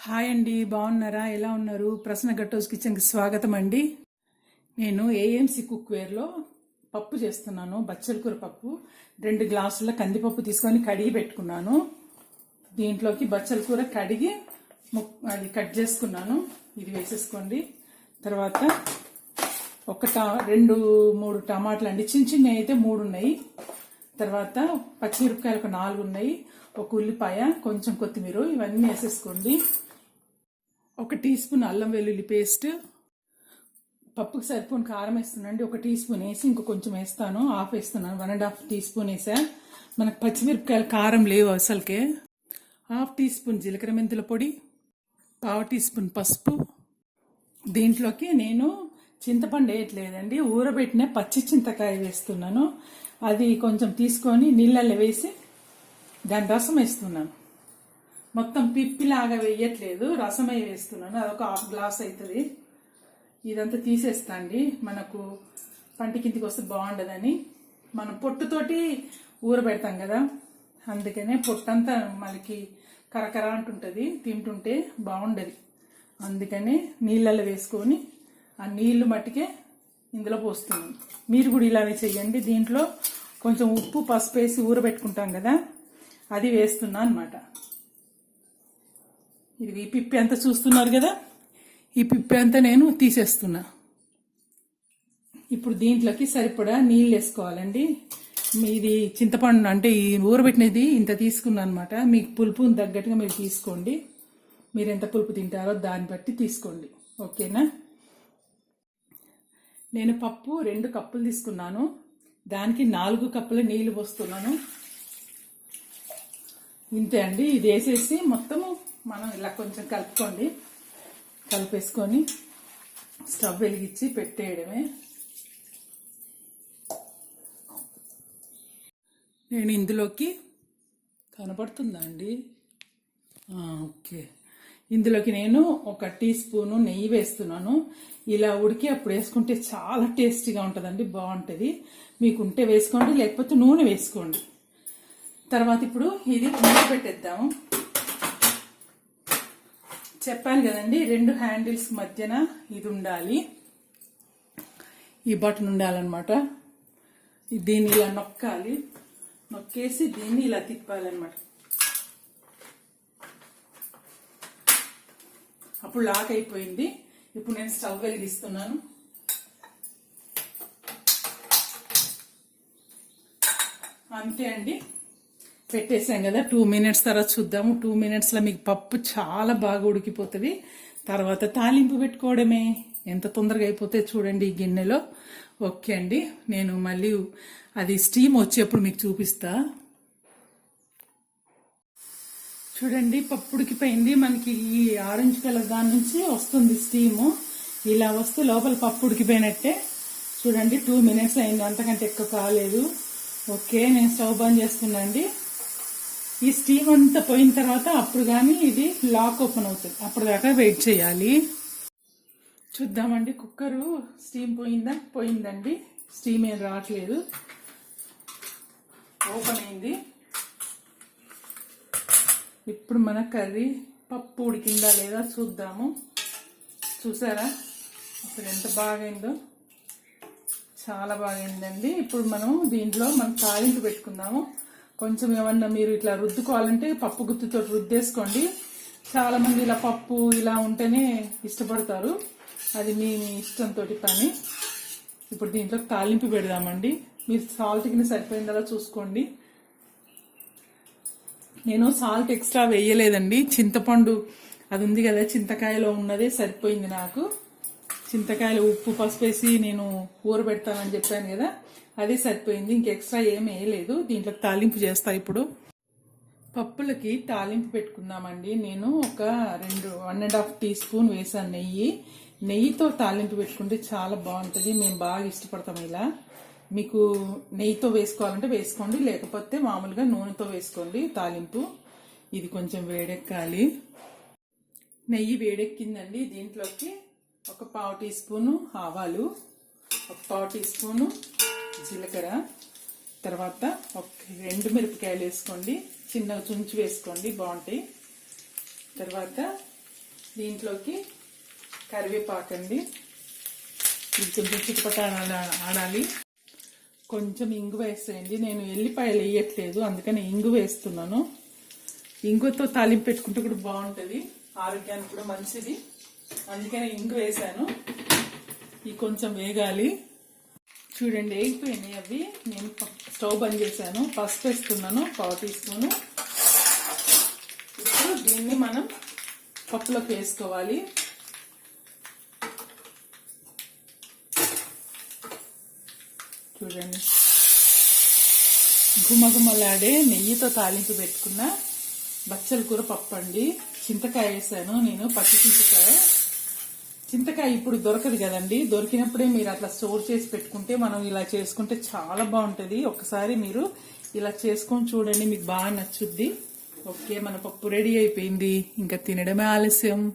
Hi అండి బాగున్నారా? ఎలా ఉన్నారు? ప్రశ్న గట్టోస్ కిచెన్కి స్వాగతం అండి. నేను ఏఎంసీ కుక్వేర్లో పప్పు చేస్తున్నాను బచ్చల కూర పప్పు. రెండు గ్లాసుల కందిపప్పు తీసుకొని కడిగి పెట్టుకున్నాను. దీంట్లోకి బచ్చల కూర కడిగి అది కట్ చేసుకున్నాను. ఇది వేసేసుకోండి. తర్వాత ఒక టా రెండు మూడు టమాటాలు అండి. చిన్న చిన్నవి అయితే మూడు ఉన్నాయి. తర్వాత పచ్చిమిరపకాయలు ఒక నాలుగు ఉన్నాయి. ఒక ఉల్లిపాయ కొంచెం కొత్తిమీర ఇవన్నీ వేసేసుకోండి. ఒక టీ స్పూన్ అల్లం వెల్లుల్లి పేస్ట్ పప్పుకి సరిపోని కారం వేస్తున్నాండి ఒక టీ స్పూన్ వేసి ఇంకో కొంచెం వేస్తాను హాఫ్ వేస్తున్నాను one and half teaspoon వేసా. మనకు పచ్చిమిరపకాయలు కారం లేవు అసలుకే. హాఫ్ టీ స్పూన్ జీలకర్ర మెంతుల పొడి పావు టీ స్పూన్ పసుపు. దీంట్లోకి నేను చింతపండు వేయట్లేదండి ఊరబెట్టిన పచ్చి చింతకాయ వేస్తున్నాను. అది కొంచెం తీసుకొని నీళ్ళల్లో వేసి దాని రసం వేస్తున్నాను. మొత్తం పిప్పిలాగా వేయట్లేదు రసమే వేస్తున్నాను. అదొక హాఫ్ గ్లాస్ అవుతుంది ఇదంతా తీసేస్తా అండి మనకు పంట కిందికి వస్తే బాగుండదని. మనం పొట్టుతోటి ఊరబెడతాం కదా. అందుకనే పొట్టంతా మనకి కరకర అంటుంటుంది. తింటుంటే బాగుండదు. అందుకనే నీళ్ళల్లో వేసుకొని ఆ నీళ్ళు మట్టికే ఇందులో పోస్తున్నాను మీరు కూడా ఇలానే చెయ్యండి. దీంట్లో కొంచెం ఉప్పు పసుపు వేసి ఊరబెట్టుకుంటాం కదా. అది వేస్తున్నా అనమాట ఇది ఈ పిప్పి అంతా చూస్తున్నారు కదా? ఈ పిప్పి అంతా నేను తీసేస్తున్నా. ఇప్పుడు దీంట్లోకి సరిపడా నీళ్ళు వేసుకోవాలండి. ఇది చింతపండు అంటే ఈ ఊరబెట్టినది ఇంత తీసుకున్నాను అనమాట మీకు పులుపు తగ్గట్టుగా మీరు తీసుకోండి. మీరు ఎంత పులుపు తింటారో దాన్ని బట్టి తీసుకోండి. ఓకేనా? నేను పప్పు రెండు కప్పులు తీసుకున్నాను. దానికి నాలుగు కప్పుల నీళ్ళు పోస్తున్నాను. ఇంతే అండి. ఇది వేసేసి మొత్తము మనం ఇలా కొంచెం కలుపుకోండి. కలిపేసుకొని స్టవ్ వెలిగించి పెట్టేయడమే. నేను ఇందులోకి కనపడుతుందా అండి ఓకే. ఇందులోకి నేను ఒక టీ స్పూను నెయ్యి వేస్తున్నాను. ఇలా ఉడికి అప్పుడు వేసుకుంటే చాలా టేస్టీగా ఉంటుందండి బాగుంటుంది. మీకు ఉంటే వేసుకోండి లేకపోతే నూనె వేసుకోండి. తర్వాత ఇప్పుడు ఇది మూత పెట్టేద్దాము. చెప్పాను కదండి రెండు హ్యాండిల్స్ మధ్యన ఇది ఉండాలి ఈ బటన్ ఉండాలన్నమాట. దీన్ని ఇలా నొక్కాలి. నొక్కేసి దీన్ని ఇలా తిప్పాలన్నమాట. అప్పుడు లాక్ అయిపోయింది. ఇప్పుడు నేను స్టవ్ వెలిగిస్తున్నాను. అంతే అండి. పెట్టేసాం కదా టూ మినిట్స్ తర్వాత చూద్దాము. టూ మినిట్స్లో మీకు పప్పు చాలా బాగా ఉడికిపోతుంది. తర్వాత తాలింపు పెట్టుకోవడమే. ఎంత తొందరగా అయిపోతే చూడండి ఈ గిన్నెలో. ఓకే అండి నేను మళ్ళీ అది స్టీమ్ వచ్చేప్పుడు మీకు చూపిస్తా. చూడండి పప్పు ఉడికిపోయింది. మనకి ఈ ఆరెంజ్ కలర్ దాని నుంచి వస్తుంది స్టీము. ఇలా వస్తే లోపల పప్పు ఉడికిపోయినట్టే. చూడండి టూ మినిట్స్ అయింది. అంతకంటే ఎక్కువ కాలేదు. ఓకే నేను స్టవ్ బంద్ చేస్తున్నా అండి. ఈ స్టీమ్ అంతా పోయిన తర్వాత అప్పుడు కానీ ఇది లాక్ ఓపెన్ అవుతుంది. అప్పుడు దాకా వెయిట్ చేయాలి. చూద్దామండి కుక్కరు స్టీమ్ పోయిందా? పోయిందండి. స్టీమ్ ఏం రావట్లేదు. ఓపెన్ అయింది. ఇప్పుడు మన కర్రీ పప్పు ఉడికిందా లేదా చూద్దాము. చూసారా? అసలు ఎంత బాగైందో. చాలా బాగైందండి. ఇప్పుడు మనం దీంట్లో మనం తాలింపు పెట్టుకుందాము. కొంచెం ఏమన్నా మీరు ఇట్లా రుద్దుకోవాలంటే పప్పు గుత్తుతో రుద్దేసుకోండి. చాలా మంది ఇలా పప్పు ఇలా ఉంటేనే ఇష్టపడతారు. అది మీ ఇష్టంతో పని ఇప్పుడు దీంట్లో తాలింపు పెడదామండి. మీరు సాల్ట్ కింద సరిపోయిందలా చూసుకోండి. నేను సాల్ట్ ఎక్స్ట్రా వేయలేదండి. చింతపండు అది ఉంది కదా చింతకాయలో ఉన్నదే సరిపోయింది నాకు. చింతకాయలు ఉప్పు పసుపు వేసి నేను ఊరబెడతానని చెప్పాను కదా అదే సరిపోయింది. ఇంక ఎక్స్ట్రా ఏం వేయలేదు. దీంట్లో తాలింపు చేస్తా ఇప్పుడు. పప్పులకి తాలింపు పెట్టుకుందామండి. నేను ఒక రెండు one and half teaspoon వేసాను నెయ్యి. నెయ్యితో తాలింపు పెట్టుకుంటే చాలా బాగుంటుంది. మేము బాగా ఇష్టపడతాం ఇలా. మీకు నెయ్యితో వేసుకోవాలంటే వేసుకోండి లేకపోతే మామూలుగా నూనెతో వేసుకోండి తాలింపు. ఇది కొంచెం వేడెక్కాలి. నెయ్యి వేడెక్కిందండి దీంట్లోకి. ఒక పావు టీ స్పూను ఆవాలు ఒక పావు టీ స్పూను జీలకర్ర తర్వాత ఒక రెండు మిరపకాయలు వేసుకోండి. చిన్న చుంచి వేసుకోండి బాగుంటాయి. తర్వాత దీంట్లోకి కరివేపాకండి ఇది కొంచెం ఆడాలి. కొంచెం ఇంగు వేసేయండి. నేను ఎల్లిపాయలు వేయట్లేదు అందుకని ఇంగు వేస్తున్నాను. ఇంగుతో తాలింపు పెట్టుకుంటే కూడా బాగుంటుంది. ఆరోగ్యానికి కూడా మంచిది. అందుకని ఇంగు వేసాను ఇవి కొంచెం వేగాలి. చూడండి వేగిపోయినాయి అవి. నేను స్టవ్ బంద్ చేశాను. పసుపు వేస్తున్నాను పావు టీ స్పూను. ఇప్పుడు దీన్ని మనం పప్పులోకి వేసుకోవాలి. చూడండి. గుమగుమలాడే నెయ్యితో తాలింపు పెట్టుకున్న బచ్చల కూర పప్పు అండి. చింతకాయ వేసాను నేను పచ్చి చింతకాయ. చింతకాయ ఇప్పుడు దొరకదు కదండి. దొరికినప్పుడే మీరు అట్లా స్టోర్ చేసి పెట్టుకుంటే మనం ఇలా చేసుకుంటే చాలా బాగుంటుంది. ఒకసారి మీరు ఇలా చేసుకొని చూడండి మీకు బాగా నచ్చుద్ది. ఓకే మన పప్పు రెడీ అయిపోయింది. ఇంకా తినడమే ఆలస్యం.